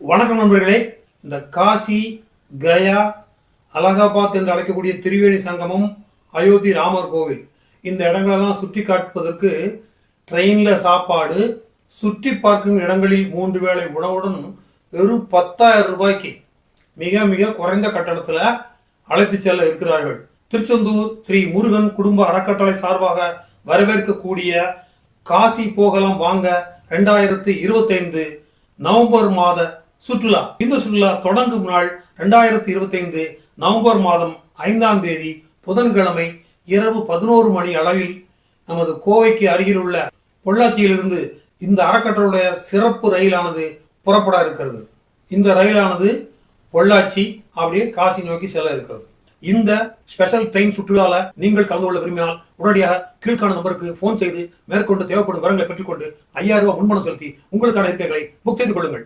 வணக்கம் நண்பர்களே. இந்த காசி கயா அலகாபாத் என்று அழைக்கக்கூடிய திரிவேணி சங்கமம் அயோத்தி ராமர் கோவில். இந்த இடங்களெல்லாம் சுற்றி காட்டுவதற்கு ட்ரெயினில் சாப்பாடு சுற்றி பார்க்கும் இடங்களில் மூன்று வேளை உணவுடன் வெறும் பத்தாயிரம் ரூபாய்க்கு மிக மிக குறைந்த கட்டணத்தில் அழைத்து செல்ல இருக்கிறார்கள். திருச்செந்தூர் ஸ்ரீ முருகன் குடும்ப அறக்கட்டளை சார்பாக வரவேற்கக்கூடிய காசி போகலாம் வாங்க ரெண்டாயிரத்தி இருபத்தைந்து நவம்பர் மாத சுற்றுலா. இந்த சுற்றுலா தொடங்கும் நாள் ரெண்டாயிரத்தி இருபத்தைந்து நவம்பர் மாதம் ஐந்தாம் தேதி புதன்கிழமை இரவு பதினோரு மணி அளவில் நமது கோவைக்கு அருகில் உள்ள பொள்ளாச்சியிலிருந்து இந்த அறக்கட்டளையுடைய சிறப்பு ரயிலானது புறப்பட இருக்கிறது. இந்த ரயிலானது பொள்ளாச்சி அப்படியே காசி நோக்கி செல்ல இருக்கிறது. இந்த ஸ்பெஷல் ட்ரெயின் சுற்றுலால நீங்கள் கலந்து கொள்ள விரும்பினால் உடனடியாக கீழ்காணும் நம்பருக்கு ஃபோன் செய்து மேற்கொண்டு தேவைப்படும் விவரங்களை பெற்றுக்கொண்டு ஐயாயிரம் ரூபாய் முன்பணம் செலுத்தி உங்களுக்கான இருக்கைகளை புக் செய்து கொள்ளுங்கள்.